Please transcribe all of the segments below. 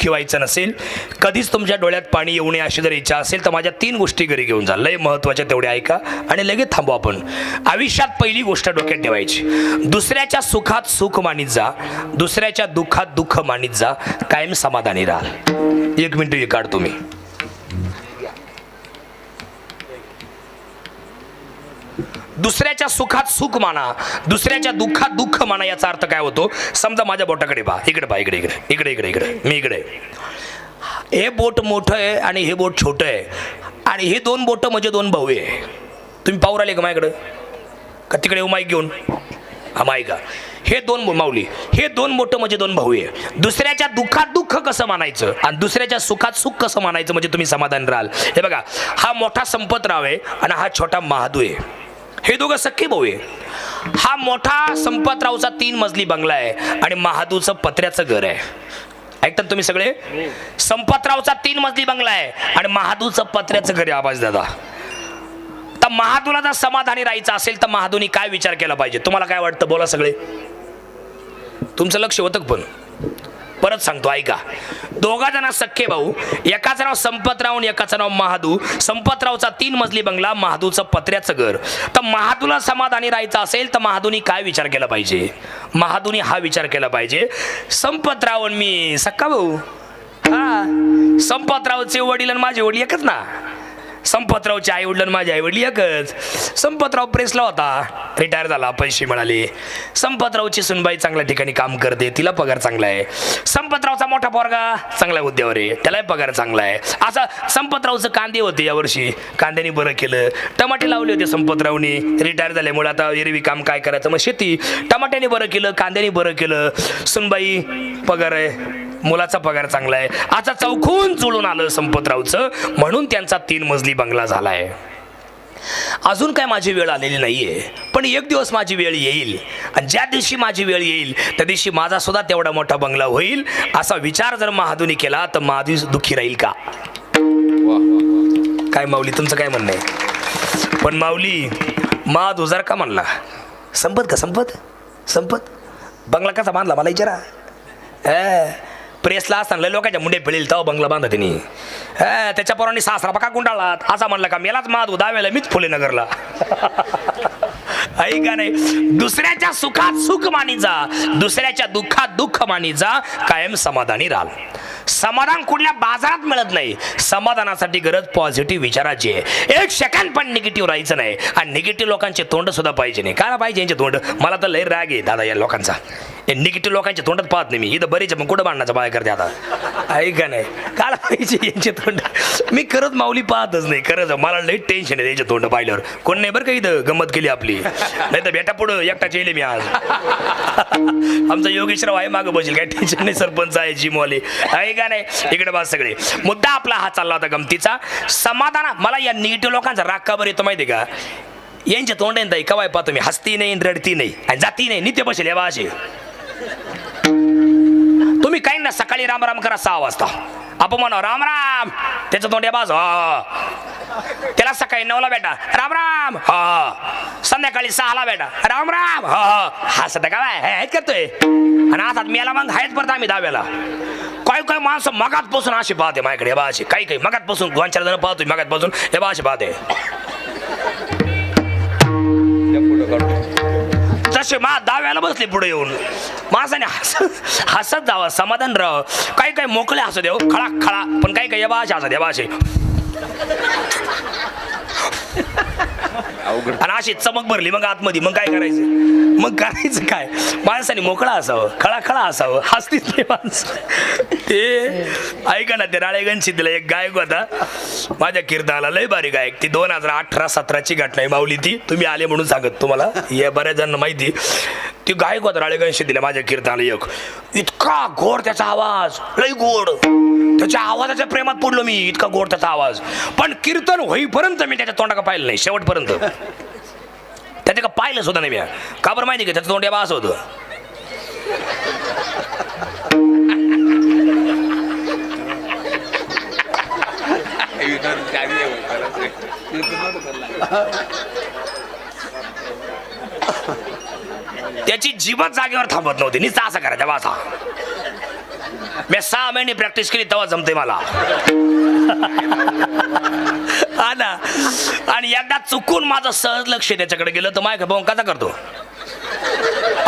ठेवायचं नसेल कधीच तुमच्या डोळ्यात पाणी येऊ नये अशी जर इच्छा असेल तर माझ्या तीन गोष्टी घरी घेऊन जा. लय महत्त्वाच्या तेवढ्या ऐका आणि लगेच थांबू आपण. आयुष्यात पहिली गोष्ट डोक्यात ठेवायची. दुसऱ्याच्या सुखात सुख मानित जा. दुसऱ्याच्या दुःखात दुःख मानित जा. कायम समाधानी राहा. एक मिनटं काढ तुम्ही दुसऱ्याच्या सुखात सुख माना दुसऱ्याच्या दुःखात दुःख माना याचा अर्थ काय होतो? समजा माझ्या बोटाकडे पहा. इकडे पहा इकडे इकडे इकडे इकडे इकडे. मी इकडे. हे बोट मोठं आहे आणि हे बोट छोटं आहे. आणि हे दोन बोटं म्हणजे दोन भाऊ आहे. तुम्ही पाहू राहिले का माझ्याकडं? का तिकडे माईक घेऊन? हा मायका हे. दोन माऊली हे दोन मोठं म्हणजे दोन भाऊ आहे. दुसऱ्याच्या दुःखात दुःख कसं मानायचं? आणि दुसऱ्याच्या सुखात सुख कसं मानायचं? म्हणजे तुम्ही समाधान राहाल. हे बघा हा मोठा संपतराव आहे आणि हा छोटा महादू आहे. हे दोघं सख्खे भाऊ आहे हा मोठा संपतरावचा तीन मजली बंगला आहे आणि महादूचं पत्र्याचं घर आहे. ऐकतात तुम्ही सगळे? संपतरावचा तीन मजली बंगला आहे आणि महादूचं पत्र्याचं घर आहे आवाज दादा. तर महादूला जर समाधानी राहायचं असेल तर महादूनी काय विचार केला पाहिजे? तुम्हाला काय वाटतं? बोला सगळे. तुमचं लक्ष होतं पण. परत सांगतो ऐका. दोघा जण सख्खे भाऊ एकाचं नाव संपतराव आणि एकाचं नाव महादू. संपतरावचा तीन मजली बंगला महादूचं पत्र्याचं घर. तर महादूला समाधानी राहायचं असेल तर महादूनी काय विचार केला पाहिजे? महादूनी हा विचार केला पाहिजे. संपतराव आणि मी सक्का भाऊ? हा. संपतरावचे वडील आणि माझे वडील एकच ना? संपतरावचे आई वडिलांना माझे आई वडील एकच. संपतराव प्रेसला होता. रिटायर झाला पैसे मिळाले. संपतरावची सुनबाई चांगल्या ठिकाणी काम करते. तिला पगार चांगला आहे. संपतरावचा मोठा पोरगा चांगल्या उद्यावर आहे. त्यालाही पगार चांगला आहे. असं संपतरावचं कांदे होते यावर्षी कांद्याने बरं केलं. टमाटे लावले होते संपतरावने. रिटायर झाल्यामुळे आता एरवी काम काय करायचं? मग शेती. टमाट्याने बरं केलं कांद्याने बरं केलं. सुनबाई पगार आहे. मुलाचा पगार चांगला आहे. आता चौकून जुळून आलं संपतरावचं. म्हणून त्यांचा तीन मजली बंगला झाला आहे अजून काय माझी वेळ आलेली नाही आहे पण एक दिवस माझी वेळ येईल. आणि ज्या दिवशी माझी वेळ येईल त्या दिवशी माझा सुद्धा तेवढा मोठा बंगला होईल. असा विचार जर महादुनी केला तर महादू दुःखी राहील का? काय माऊली तुमचं काय म्हणणं आहे? पण माऊली महादू जर का म्हणला संपत का संपत? संपत? बंगला कसा बांधला? मला विचारा. प्रेसला असताना लय लोकांच्या मुंडे पिळील तो बंगला बांधा त्यांनी त्याच्या पोरांनी सासरा बका गुंडाळला असा म्हणला का मेलाच माधू दाव्याला मीच फुले नगरला. ऐका नाही. दुसऱ्याच्या सुखात सुख मानी जा दुसऱ्याच्या दुःखात दुःख मानी जा कायम समाधानी राहाल. समाधान कुठल्या बाजारात मिळत नाही. समाधानासाठी गरज पॉझिटिव्ह विचाराची आहे. एक सेकंड पण निगेटिव्ह राहायचं नाही. आणि निगेटिव्ह लोकांचे तोंड सुद्धा पाहिजे नाही. काय पाहिजे यांचे तोंड? मला तर लय राग आहे दादा या लोकांचा. हे निगेटिव्ह लोकांच्या तोंडात पाहत नाही मी. इथं बरेच मग कुठं बांधण्याचा बाय करते आता? ऐका नाही काय पाहिजे यांचे तोंड? मी खरंच माऊली पाहतच नाही. खरंच मला लई टेन्शन आहे त्यांचे तोंड पाहिल्यावर. कोण नाही बरं का इथं गंमत केली आपली? नाही तर बेटा पुढं एकटाच येईल मी आज. आमचा योगेशराव आहे मागं बसेल. काय टेन्शन नाही सरपंच आहे जिमवाले आहे का नाही इकडे बस सगळे. मुद्दा आपला हा चालला होता गमतीचा. समाधान मला या निगेटिव्ह लोकांचा राग का बरं येतो माहिती का? यांच्या तोंड ताई कवाय पा तुम्ही. हसती नाही रडती नाही आणि जाती नाही. नित्य बसेल या असे तुम्ही काही ना सकाळी राम राम करा सहा वाजता. आपण म्हणा हो, राम राम त्याचं तोंड या बाज त्याला सकाळी नऊला बेटा. राम राम हा. संध्याकाळी सहाला बेटा. राम राम हा. हा सध्या काय? हे करतोय. आणि आता मेला मग आहेत परत आम्ही दहाव्याला. काय काय माणसं मगात पासून अशी पाहते माझ्याकडे. हे अशी काही काही मगात पासून दोन चार जण पाहतोय मगात पासून हे बा पाहते तसे मा दहाव्याला बसले पुढे येऊन. माणसाने हसत हसत जावं समाधान राहावं. काही काही मोकळे हसत देव खळा खळा पण काही काही या भाषा हसत या भाषे आणि अशी चमक भरली मग आतमध्ये मग काय करायचं? मग करायचं काय? माणसाने मोकळा असावं खळा खळा असावं हसतीच नाही माणसं. ते ऐका ना ते राळेगंज तिला एक गायक होता. माझ्या कीर्तनाला लय भारी गायक. ती दोन हजार अठरा सतराची घटना आहे माऊली ती. तुम्ही आले म्हणून सांगत तुम्हाला. या बऱ्याच जणांना माहिती. ती गायक होता राळेगंज माझ्या कीर्तनाला एक. इतका गोड त्याचा आवाज. लय गोड. त्याच्या आवाजाच्या प्रेमात पडलो मी इतका गोड त्याचा आवाज. पण कीर्तन होईपर्यंत मी त्याच्या तोंडा का पाहिलं नाही शेवटपर्यंत. त्याच्या का पाहिलं सुद्धा नाही मी. का बरं माहिती का? त्याचं तोंड या असं होतं. त्याची जीवच जागेवर थांबत नव्हती. नुसता असं करायचा तेव्हा असा. मी सहा महिने प्रॅक्टिस केली तेव्हा जमते मला. हा ना? आणि एकदा चुकून माझं सहज लक्ष त्याच्याकडे गेलं तर माय भाऊ कसा करतो?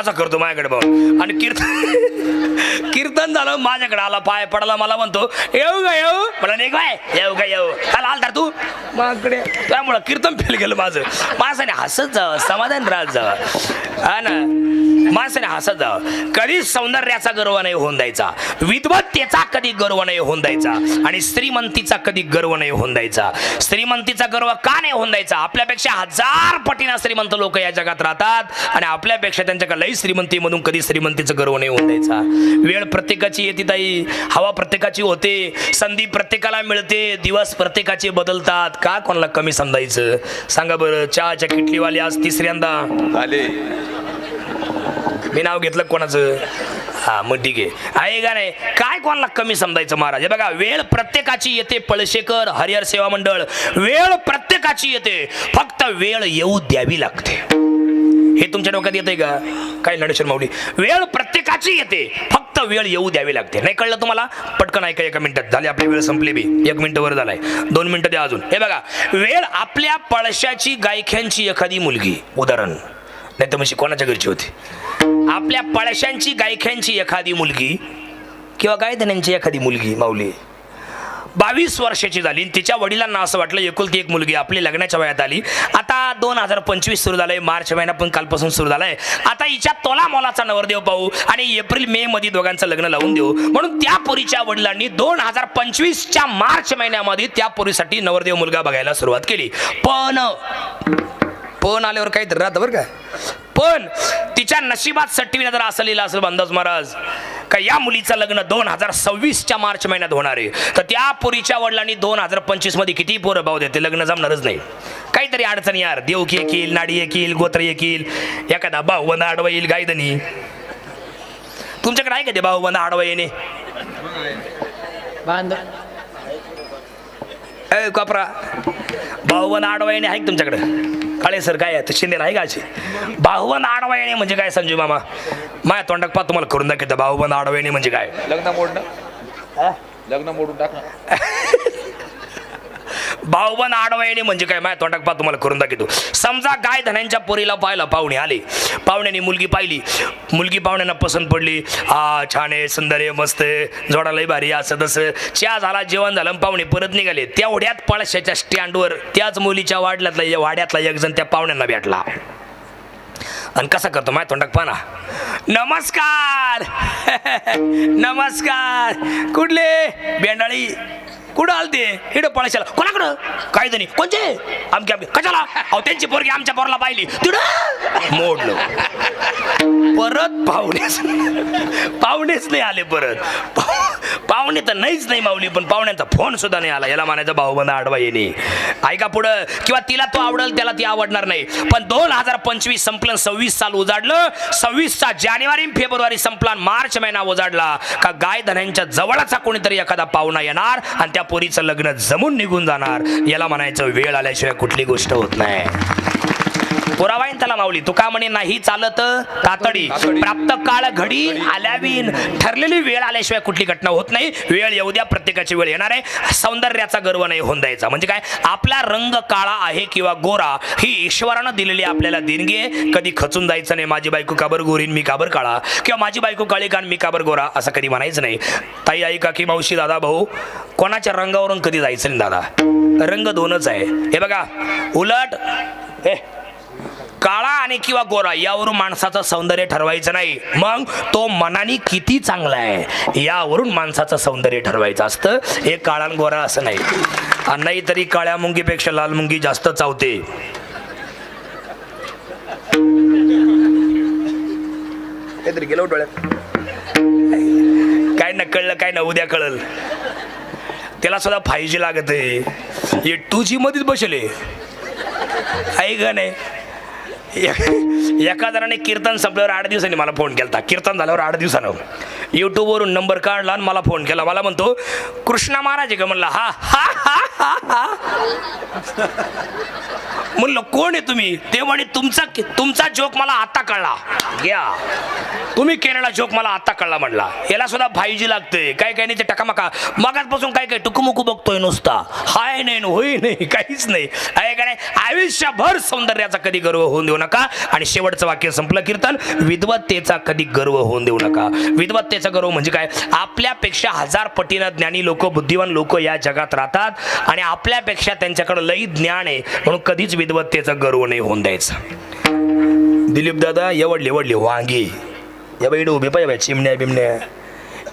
असा करतो माझ्याकडे भाऊ आणि कीर्तन कीर्तन झालं माझ्याकडे आला पाय पडला मला म्हणतो येऊ का येऊ. मला नाही काय येऊ का येऊ. काल आलता तू? माझ्याकडे त्यामुळं कीर्तन फेल गेलं माझं. माणसाने हसत जावं समाधान राहत जावं. हा ना? माणसाने हसत जावं. कधी सौंदर्याचा गर्व नाही होऊन द्यायचा. विद्वत्तेचा कधी गर्व नाही होऊन द्यायचा. आणि श्रीमंतीचा कधी गर्व नाही होऊन द्यायचा. श्रीमंतीचा गर्व का नाही होऊन द्यायचा? आपल्यापेक्षा हजार पटीनं श्रीमंत लोक या जगात राहतात. आणि आपल्यापेक्षा त्यांच्याकडे लई श्रीमंतीमधून कधी श्रीमंतीचा गर्व नाही होऊन द्यायचा. वेळ प्रत्येकाची येते ताई हवा प्रत्येकाची होते संधी प्रत्येकाला मिळते दिवस प्रत्येकाचे बदलतात. का कोणाला कमी समजायचं? सांगा बरं चहाच्या किटलीवाली आज तिसऱ्यांदा. आले. मी नाव घेतलं कोणाचं? हा मग ठीक आहे. आहे का नाही? काय कोणाला कमी समजायचं महाराज? हे बघा वेळ प्रत्येकाची येते पळशेकर हरिहर सेवा मंडळ. वेळ प्रत्येकाची येते फक्त वेळ येऊ द्यावी लागते. हे तुमच्या डोक्यात येते का? काय नडेश्वर माऊली वेळ प्रत्येकाची येते. फक्त वेळ येऊ द्यावी लागते. नाही कळलं तुम्हाला? पटकन ऐका एका मिनिटात. झाली आपली वेळ संपली बी. एक मिनिट वर झालाय. दोन मिनिटं द्या अजून. हे बघा वेळ आपल्या पळशाची गायख्यांची एखादी मुलगी. उदाहरण. नाही तर म्हणजे कोणाच्या घरची होती? आपल्या पळशांची गायख्यांची एखादी मुलगी किंवा गायधन्यांची एखादी मुलगी माऊली. बावीस वर्षाची झाली. आणि तिच्या वडिलांना असं वाटलं एकुलती एक मुलगी आपली लग्नाच्या वयात आली. आता दोन हजार पंचवीस सुरू झालंय. मार्च महिना पण कालपासून सुरू झालाय. आता हिच्या तोला मोलाचा नवरदेव पाहू आणि एप्रिल मे मध्ये दोघांचं लग्न लावून देऊ. म्हणून त्या पोरीच्या वडिलांनी दोन हजार पंचवीसच्या मार्च महिन्यामध्ये त्या पोरीसाठी नवरदेव मुलगा बघायला सुरुवात केली. पण पण आल्यावर काही राहतं बरं का? पण तिच्या नशिबात सट्टीविना जर असं लिहिलं असेल बंदाज महाराज. का या मुलीचं लग्न दोन हजार सव्वीसच्या मार्च महिन्यात होणार आहे. तर त्या पोरीच्या वडिलांनी दोन हजार पंचवीसमध्ये किती पोरं भाऊ देते लग्न जमणारच नाही. काहीतरी अडचण यार. देवकी येईल नाडी येईल गोत्र येईल एखादा भाऊबंद आडवा येईल गायदनी. तुमच्याकडे आहे का ते भाऊबंद आडवा येणे? कपरा. भाऊबंद आडवा येणे आहे तुमच्याकडे? काळे सर काय आहे? शिंदे आहे का भाऊबंद आडवा येणे म्हणजे काय संजू मामा? माझ्या तोंडात पा तुम्हाला करून दाखवतं. भाऊबंद आडवा येणे म्हणजे काय? लग्न मोडणं? लग्न मोडून टाकणं? भाऊबंद आडवयाने म्हणजे काय? माझ्या तोंडात पा तुम्हाला करून दाखवतो. समजा गाय धन्यांच्या पोरीला पाहायला पाहुणे आले. पाहुण्याने मुलगी पाहिली. मुलगी पाहुण्यांना पसंत पडली. हा छान आहे सुंदर आहे मस्त आहे. जोडा भारी असं तसं. चहा झाला जेवण झालं आणि पाहुणे परत निघाले. तेवढ्यात पळशाच्या स्टँडवर त्याच मुलीच्या वाड्यातला वाड्यातला एकजण त्या पाहुण्यांना भेटला. आणि कसा करतो? माय तोंडात पाना नमस्कार! नमस्कार! कुठले? बेंडाळी. कुठं आलते हिडं पळशाला. कोणाकडं? काय जणी कोणते आमच्या कशाला? अहो त्यांची पोरगी आमच्या पोरला पाहिली. तिड! मोडलं. परत पाहुणेच पाहुणेच नाही आले परत. पाहुणे तर नाहीच नाही माऊली पण पाहुण्यांचा फोन सुद्धा नाही आला. याला म्हणायचा भाऊबंद आडवा येणे. ऐका पुढं. किंवा तिला तो आवडेल त्याला ती आवडणार नाही. पण दोन हजार पंचवीस संपलं सव्वीस साल उजाडलं. सव्वीसचा जानेवारी फेब्रुवारी संपला मार्च महिना उजाडला. का गाय धन्यांच्या जवळचा कोणीतरी एखादा पाहुणा येणार आणि त्या पोरीचं लग्न जमून निघून जाणार? याला म्हणायचं वेळ आल्याशिवाय कुठली गोष्ट होत नाही. पुरावा त्याला माऊली तुका म्हणे नाही चालत तातडी. तातडी. प्राप्त काळ घडी आल्यावीन ठरलेली वेळ आल्याशिवाय कुठली घटना होत नाही. वेळ येऊ द्या प्रत्येकाची वेळ येणार आहे. सौंदर्याचा गर्व नाही होऊन द्यायचा. म्हणजे काय? आपला रंग काळा आहे किंवा गोरा ही ईश्वरानं दिलेली आपल्याला देणगी आहे. कधी खचून जायचं नाही माझी बायको काबर गोरीन मी काबर काळा? किंवा माझी बायको काळी कान मी काबर गोरा? असं कधी म्हणायचं नाही. ताई आई काकी मावशी दादा भाऊ कोणाच्या रंगावरून कधी जायचं नाही दादा? रंग दोनच आहे. हे बघा उलट हे काळा आणि किंवा गोरा यावरून माणसाचं सौंदर्य ठरवायचं नाही. मग तो मनाने किती चांगला आहे यावरून माणसाचं सौंदर्य ठरवायचं असतं. हे काळा गोरा असं नाही. आणि नाही तरी काळ्या मुंगीपेक्षा लाल मुंगी जास्त चावते. काहीतरी गेलो डोळ्यात. काय न कळलं काय ना उद्या कळल. त्याला सुद्धा फाय जी लागत आहे हे टू जी मध्येच बसले आहे का नाही? एका जणाने कीर्तन संपल्यावर आठ दिवसांनी मला फोन केला कीर्तन झाल्यावर आठ दिवसानं. यूट्यूबवरून नंबर काढला आणि मला फोन केला. मला म्हणतो कृष्णा महाराज आहे का? म्हणला हा हा हा हा हा. म्हणलं कोण आहे तुम्ही? ते म्हणे तुमचा तुमचा जोक मला आता कळला. घ्या. तुम्ही केलेला जोक मला आता कळला म्हणला. याला सुद्धा फायजी लागते. काय काय नाही ते टकामका. मगाचपासून काय काय टुकुमुकू बघतोय नुसता. हाय नाही होई नाही काहीच नाही. आहे का नाही? आयुष्यभर सौंदर्याचा कधी गर्व होऊन देऊ नका. आणि शेवटचं वाक्य संपलं कीर्तन. विद्वत्तेचा कधी गर्व होऊन देऊ नका. विद्वत्तेचा गर्व म्हणजे काय? आपल्यापेक्षा हजार पटीनं ज्ञानी लोक बुद्धिवान लोक या जगात राहतात आणि आपल्यापेक्षा त्यांच्याकडे लई ज्ञान आहे. म्हणून कधीच विद्वत्तेचा गर्व नाही होऊन द्यायचा. दिलीप दादा एवढले एवढले वांगे. या बाई उभे पाहिजे चिमण्या बिमण्या.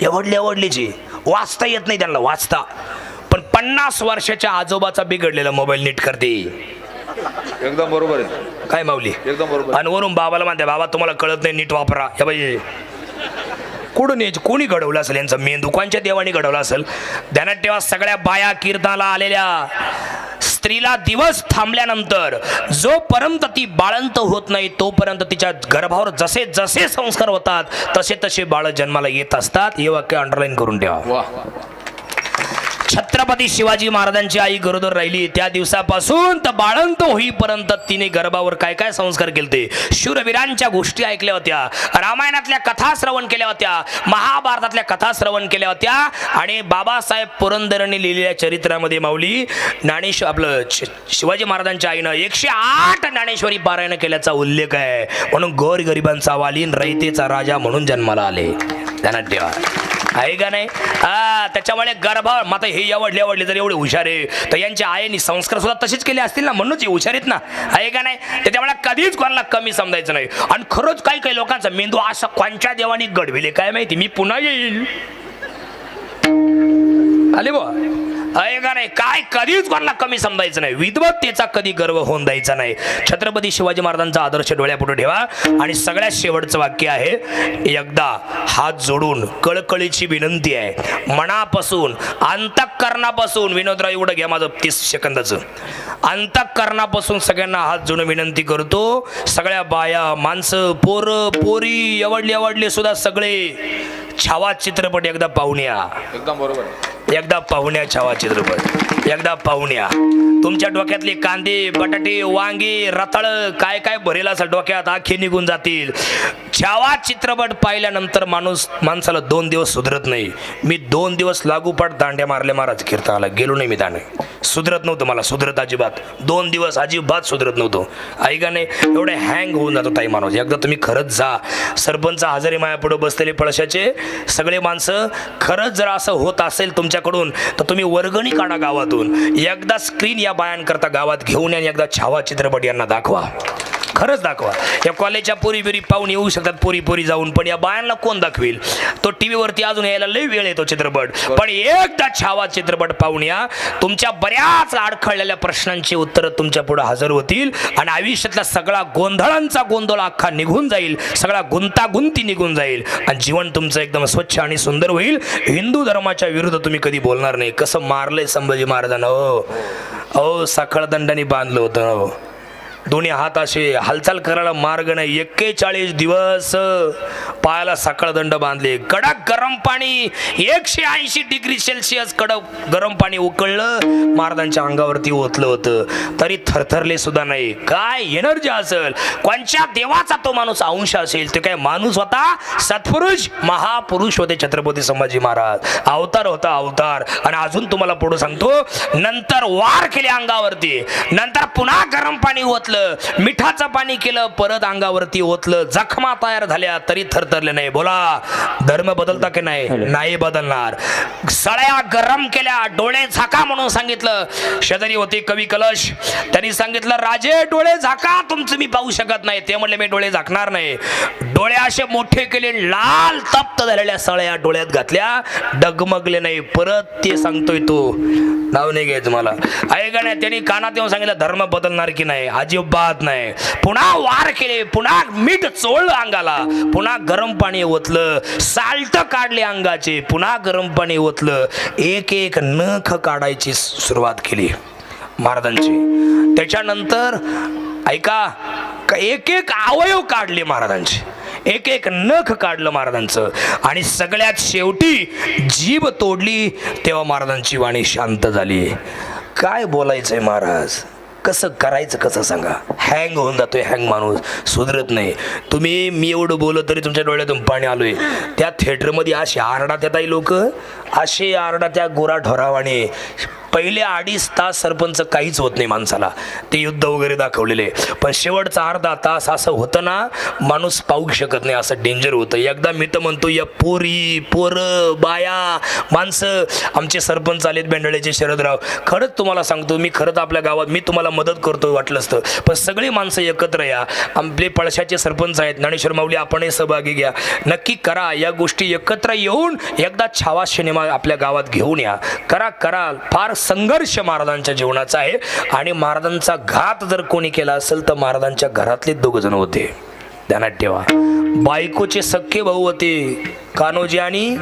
एवढली एवढलीची वाचता येत नाही त्यांना वाचता. पण पन्नास वर्षाच्या आजोबाचा बिघडलेला मोबाईल नीट करते. एकदम बरोबर आहे. काय माऊली? एकदम बरोबर आणि वरून बाबाला म्हणते बाबा तुम्हाला कळत नाही नीट वापरा. या बाई. कुठून यायचं? कोणी घडवलं असेल यांचं? मेंदू कोणच्या देवाने घडवलं असेल. ध्यानात ठेवा सगळ्या बाया कीर्तनाला आलेल्या. स्त्रीला दिवस थांबल्यानंतर जोपर्यंत ती बाळंत होत नाही तोपर्यंत तिच्या गर्भावर जसे जसे संस्कार होतात तसे तसे बाळ जन्माला येत असतात. हे वाक्य अंडरलाईन करून ठेवा. वा. छत्रपती शिवाजी महाराजांची आई गरोदर राहिली. त्या दिवसापासून तर बाळंत होईपर्यंत तिने गर्भावर काय काय संस्कार केले ते शूरवीरांच्या गोष्टी ऐकल्या होत्या. रामायणातल्या कथा श्रवण केल्या होत्या. महाभारतातल्या कथा श्रवण केल्या होत्या. आणि बाबासाहेब पुरंदरांनी लिहिलेल्या चरित्रामध्ये माऊली ज्ञानेश आपलं शि- शिवाजी महाराजांच्या आईनं एकशे आठ ज्ञानेश्वरी पारायण केल्याचा उल्लेख आहे. म्हणून गोर गरिबांचा वालीन रयतेचा राजा म्हणून जन्माला आले. ध्यानात ठेवा आहे का नाही? हा त्याच्यामुळे गर्भ माता हे एवढले एवढले जर एवढे हुशार आहे तर यांच्या आईने संस्कार सुद्धा तसेच केले असतील ना? म्हणूनच हे हुशार आहेत ना? आहे का नाही? त्याच्यामुळे कधीच कोणाला कमी समजायचं नाही. आणि खरंच काही काही लोकांचा मेंदू असा कोणच्या देवाने गडविले काय माहिती? मी पुन्हा येईल. आले बा आहे का नाही? काय कधीच कोणाला कमी समजायचं नाही. विद्वत्तेचा कधी गर्व होऊन द्यायचा नाही. छत्रपती शिवाजी महाराजांचा आदर्श डोळ्यापुढे ठेवा. आणि सगळ्यात शेवटचं वाक्य आहे एकदा हात जोडून कळकळीची विनंती आहे. मनापासून अंतःकरणापासून विनोदराव एवढं घ्या माझं तीस सेकंदाचं. अंतःकरणापासून सगळ्यांना हात जोडून विनंती करतो. सगळ्या बाया माणसं पोरं पोरी एवढले एवडले सुद्धा सगळे छावा चित्रपट एकदा पाहुण्या एकदम बरोबर. एकदा पाहुण्या छावा चित्रपट. एकदा पाहुण्या. तुमच्या डोक्यातले कांदे बटाटे वांगी रताळ काय काय भरेल असं डोक्यात आखे निघून जातील. छावा चित्रपट पाहिल्यानंतर माणूस माणसाला दोन दिवस सुधरत नाही. मी दोन दिवस लागूपाठ दांड्या मारल्या महाराज कीर्तनाला. गेलो नाही मी दांडे. सुधरत नव्हतं मला सुधरत अजिबात. दोन दिवस अजिबात सुधरत नव्हतो. ऐका नाही एवढे हँग होऊन जातो ताई माणूस. एकदा तुम्ही खरंच जा. सरपंच हजारी मायापुढे बसलेले पळशाचे सगळे माणसं खरंच जर असं होत असेल तुमच्या तुमच्याकडून तर तुम्ही वर्गणी काढा गावातून. एकदा स्क्रीन या बायांकरता गावात घेऊन या आणि एकदा छावा चित्रपट यांना दाखवा. खरंच दाखवा. या कॉलेजच्या पोरी बिरी पाहून येऊ शकतात पोरी पोरी जाऊन पण या बायांना कोण दाखवेल? तो टी व्हीवरती अजून यायला लई वेळ येतो चित्रपट. पण एकदा छावा चित्रपट पाहून या तुमच्या बऱ्याच अडखळलेल्या प्रश्नांची उत्तरं तुमच्यापुढे हजर होतील आणि आयुष्यातला सगळा गोंधळांचा गोंधळ अख्खा निघून जाईल. सगळा गुंतागुंती निघून जाईल. आणि जीवन तुमचं एकदम स्वच्छ आणि सुंदर होईल. हिंदू धर्माच्या विरुद्ध तुम्ही कधी बोलणार नाही. कसं मारलंय संभाजी महाराजांना हो. अहो साखळदंडाने बांधलं होतं हो. दोन्ही हात असे हालचाल करायला मार्ग नाही. एक्केचाळीस दिवस पायाला सकाळ दंड बांधले. कडक गरम पाणी एकशे ऐंशी डिग्री सेल्सिअस कडक गरम पाणी उकळलं महाराजांच्या अंगावरती ओतलं होतं. तरी थरथरले सुद्धा नाही. काय एनर्जी असेल? कोणच्या देवाचा तो माणूस अंश असेल? ते काय माणूस होता? सत्पुरुष महापुरुष होते छत्रपती संभाजी महाराज. अवतार होता अवतार. आणि अजून तुम्हाला पुढे सांगतो नंतर वार केले अंगावरती. नंतर पुन्हा गरम पाणी ओतलं. मिठाचं पाणी केलं परत अंगावरती ओतलं जखमा तयार झाल्या तरी थरथरले नाही. बोला धर्म बदलता की नाही? नाही बदलणार. सळ्या गरम केल्या डोळे झाका म्हणून सांगितलं. शेजारी होते कवी कलश. त्यांनी सांगितलं राजे डोळे झाका तुमचं मी पाहू शकत नाही. ते म्हणले मी डोळे झाकणार नाही. डोळे असे मोठे केले लाल तप्त झालेल्या सळ्या डोळ्यात घातल्या डगमगले नाही. परत ते सांगतोय तो. नाव नाही घ्यायचं मला. ऐका नाही त्यांनी कानात येऊन सांगितलं धर्म बदलणार की नाही? अजिबात नाही. पुन्हा वार केले पुन्हा मीठ चोळलं अंगाला पुन्हा गरम पाणी ओतलं साल्ट काढले अंगाचे पुन्हा गरम पाणी ओतलं एक एक नख काढायची सुरुवात केली महाराजांची. त्याच्यानंतर ऐका एक एक अवयव काढले महाराजांचे. एक एक नख काढलं महाराजांचं. आणि सगळ्यात शेवटी जीभ तोडली तेव्हा महाराजांची वाणी शांत झाली. काय बोलायचंय महाराज? कसं करायचं कसं सांगा? हँग होऊन जातोय हँग माणूस. सुधरत नाही. तुम्ही मी एवढं बोलत तरी तुमच्या डोळ्यातून पाणी आलोय. त्या थिएटरमध्ये असे आरडात येत लोक असे आरडा त्या गोरा ढोरावाने. पहिले अडीच तास सरपंच काहीच होत नाही माणसाला. ते युद्ध वगैरे दाखवलेले. पण शेवटचा अर्धा तास असं होतं ना माणूस पाहू शकत नाही असं डेंजर होतं. एकदा मी तर म्हणतो या पोरी पोरं बाया माणसं आमचे सरपंच आलेत बेंडळेचे शरदराव. खरंच तुम्हाला सांगतो मी खरंच आपल्या गावात मी तुम्हाला मदत करतो वाटलं असतं. पण सगळी माणसं एकत्र या. आपले पळशाचे सरपंच आहेत. ज्ञानेश्वर माऊली आपणही सहभागी घ्या. नक्की करा. या गोष्टी एकत्र येऊन एकदा छावा सिनेमा आपल्या गावात घेऊन या. करा करा. फार संघर्ष महाराजांच्या जीवनाचा आहे. आणि महाराजांचा घात जर कोणी केला असेल तर महाराजांच्या घरातले दोघ जण होते. ध्यानात ठेवा. बायकोचे सख्खे भाऊ होते. कान्होजी आणि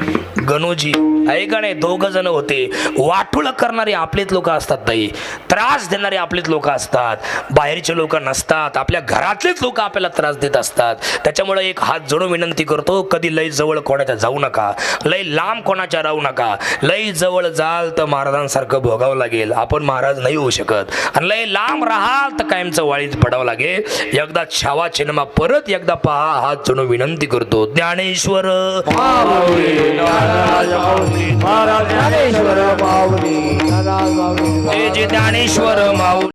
गणोजी. आहे का नाही? दोघ जण होते. वाटुळ करणारे आपलेच लोक असतात ताई. त्रास देणारे आपलेच लोक असतात. बाहेरचे लोक नसतात. आपल्या घरातलेच लोक आपल्याला त्रास देत असतात. त्याच्यामुळे एक हात जोडून विनंती करतो कधी लय जवळ कोणाच्या जाऊ नका. लय लांब कोणाच्या राहू नका. लय जवळ जाल तर महाराजांसारखं भोगावं लागेल. आपण महाराज नाही होऊ शकत. आणि लय लांब राहाल तर कायमचं वाळीत पडावं लागेल. एकदा छावा चिन्मा परत एकदा पहा हात जोडून विनंती करतो. ज्ञानेश्वर! महाराज ज्ञानेश्वर माऊली जय ज्ञानेश्वर